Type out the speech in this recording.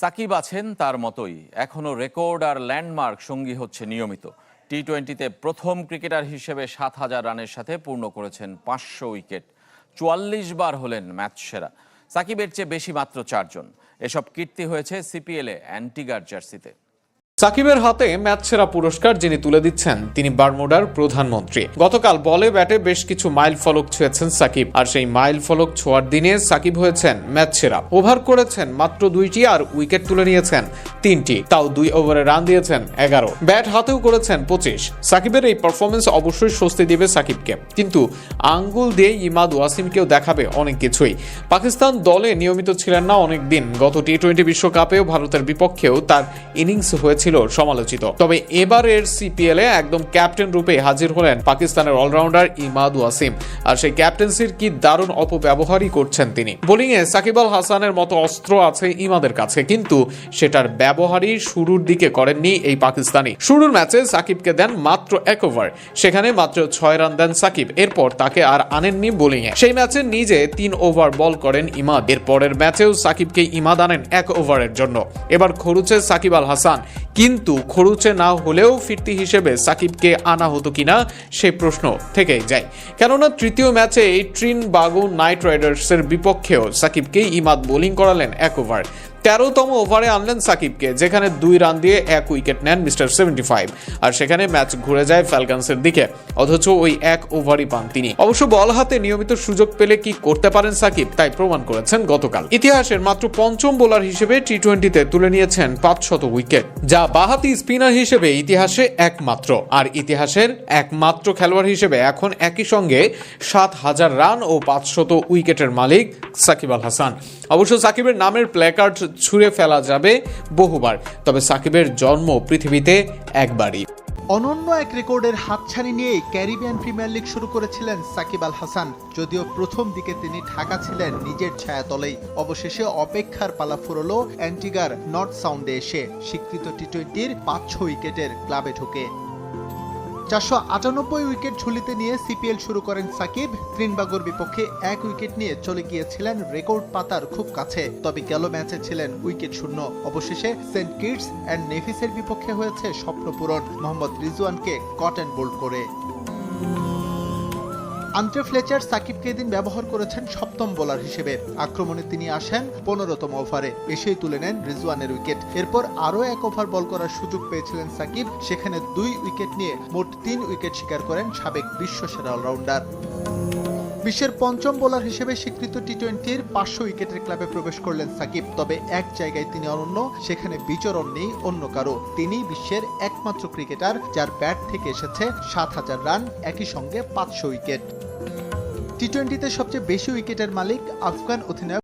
সাকিব আছেন তার মতোই। এখনও রেকর্ড আর ল্যান্ডমার্ক সঙ্গী হচ্ছে নিয়মিত। টি টোয়েন্টিতে প্রথম ক্রিকেটার হিসেবে সাত হাজার রানের সাথে পূর্ণ করেছেন পাঁচশো উইকেট। চুয়াল্লিশ বার হলেন ম্যাচ সেরা। সাকিবের চেয়ে বেশি মাত্র চারজন। এসব কীর্তি হয়েছে সিপিএলে অ্যান্টিগার জার্সিতে। সাকিবের হাতে ম্যাচ সেরা পুরস্কার যিনি তুলে দিচ্ছেন, তিনি বারমুডার প্রধানমন্ত্রী। গতকাল বলে ব্যাটে বেশ কিছু মাইল ফলক ছুঁয়েছেন সাকিব, আর সেই মাইল ফলক ছোঁয়ার দিনে সাকিব হয়েছেন ম্যাচ সেরা। ওভার করেছেন মাত্র দুইটি আর উইকেট তুলে নিয়েছেন তিনটি, তাও দুই ওভারে রান দিয়েছেন এগারো। ব্যাট হাতেও করেছেন পঁচিশ। সাকিবের এই পারফরমেন্স অবশ্যই স্বস্তি দেবে সাকিবকে। কিন্তু আঙ্গুল দিয়ে ইমাদ ওয়াসিমকেও দেখাবে অনেক কিছুই। পাকিস্তান দলে নিয়মিত ছিলেন না অনেক দিন গত টি টোয়েন্টি বিশ্বকাপেও ভারতের বিপক্ষেও তার ইনিংস হয়েছিল সমালোচিত। তবে এবারের সিপিএল এ একদম ক্যাপ্টেন রূপে হাজির হলেন পাকিস্তানের অলরাউন্ডার ইমাদ ওয়াসিম। আর সেই ক্যাপ্টেন্সির কি দারুণ অপব্যবহারই করছেন তিনি। বোলিং এ সাকিব আল হাসানের মতো অস্ত্র আছে ইমাদের কাছে, কিন্তু সেটার ব্যবহারই শুরুর দিকে করেননি এই পাকিস্তানি। শুরুর ম্যাচে সাকিবকে দেন মাত্র এক ওভার। সেখানে মাত্র ছয় রান দেন সাকিব। এরপর তাকে আর আনেননি বোলিং এ সেই ম্যাচে নিজে তিন ওভার বল করেন ইমাদ। এর পরের ম্যাচেও সাকিবকে ইমাদ আনেন এক ওভারের জন্য। এবার খরুচে সাকিব আল হাসান। কিন্তু খরুচে না হলেও ফিরতি হিসেবে সাকিবকে আনা হতো কিনা সে প্রশ্ন থেকে যায়। কেননা তৃতীয় ম্যাচে এই ট্রিন বাগু নাইট রাইডার্সের বিপক্ষেও সাকিবকে ইমাদ বোলিং করালেন এক ওভার। তেরোতম ওভারে আনলেন সাকিবকে, যেখানে দুই রান দিয়ে এক উইকেট নেন মিস্টার সেভেন্টি ফাইভ। আর সেখানে ম্যাচ ঘুরে যায় ফ্যালকান্সের দিকে, অথচ ওই এক ওভারই পান তিনি। অবশ্য বল হাতে নিয়মিত সুযোগ পেলে কি করতে পারেন সাকিব, তাই প্রমাণ করেছেন গতকাল। ইতিহাসের মাত্র পঞ্চম বোলার হিসেবে টি টোয়েন্টিতে তুলে নিয়েছেন পাঁচ শত উইকেট, যা বাহাতি স্পিনার হিসেবে ইতিহাসে একমাত্র। আর ইতিহাসের একমাত্র খেলোয়াড় হিসেবে এখন একই সঙ্গে সাত হাজার রান ও পাঁচশত উইকেটের মালিক সাকিব আল হাসান। অবশ্য সাকিবের নামের প্ল্যাকার্ড ছুঁড়ে ফেলা যাবে বহুবার। তবে সাকিবের জন্ম পৃথিবীতে একবারই। অনন্য এক রেকর্ডের হাতছানি নিয়েই ক্যারিবিয়ান প্রিমিয়ার লিগ শুরু করেছিলেন সাকিব আল হাসান। যদিও প্রথম দিকে তিনি ঢাকা ছিলেন নিজের ছায়াতলেই। অবশেষে অপেক্ষার পালা ফুরল অ্যান্টিগার নর্থ সাউন্ডে এসে। স্বীকৃত টি টোয়েন্টির পাঁচশো উইকেটের ক্লাবে ঢুকে। চারশো আটানব্বই উইকেট ঝুলিতে নিয়ে সিপিএল শুরু করেন সাকিব। ত্রিনবাগোর বিপক্ষে এক উইকেট নিয়ে চলে গিয়েছিলেন রেকর্ড পাতার খুব কাছে, তবে গেল ম্যাচে ছিলেন উইকেট শূন্য। অবশেষে সেন্ট কিটস অ্যান্ড নেভিসের বিপক্ষে হয়েছে স্বপ্নপূরণ মোহাম্মদ রিজওয়ানকে কট অ্যান্ড বোল্ড করে। আন্দ্রে ফ্লেচার সাকিবকে এদিন ব্যবহার করেছেন সপ্তম বোলার হিসেবে। আক্রমণে তিনি আসেন পনেরোতম ওভারে, এসেই তুলে নেন রিজওয়ানের উইকেট। এরপর আরও এক ওভার বল করার সুযোগ পেয়েছিলেন সাকিব, সেখানে দুই উইকেট নিয়ে মোট তিন উইকেট শিকার করেন সাবেক বিশ্বসেরা অলরাউন্ডার। বিশ্বের পঞ্চম বোলার হিসেবে স্বীকৃত টি টোয়েন্টির পাঁচশো উইকেটের ক্লাবে প্রবেশ করলেন সাকিব। তবে এক জায়গায় তিনি অনন্য, সেখানে বিচরণ নেই অন্য কারও। তিনি বিশ্বের একমাত্র ক্রিকেটার যার ব্যাট থেকে এসেছে সাত হাজার রান একই সঙ্গে পাঁচশো উইকেট। টি টোয়েন্টিতে সবচেয়ে বেশি উইকেটের মালিক আফগান অধিনায়ক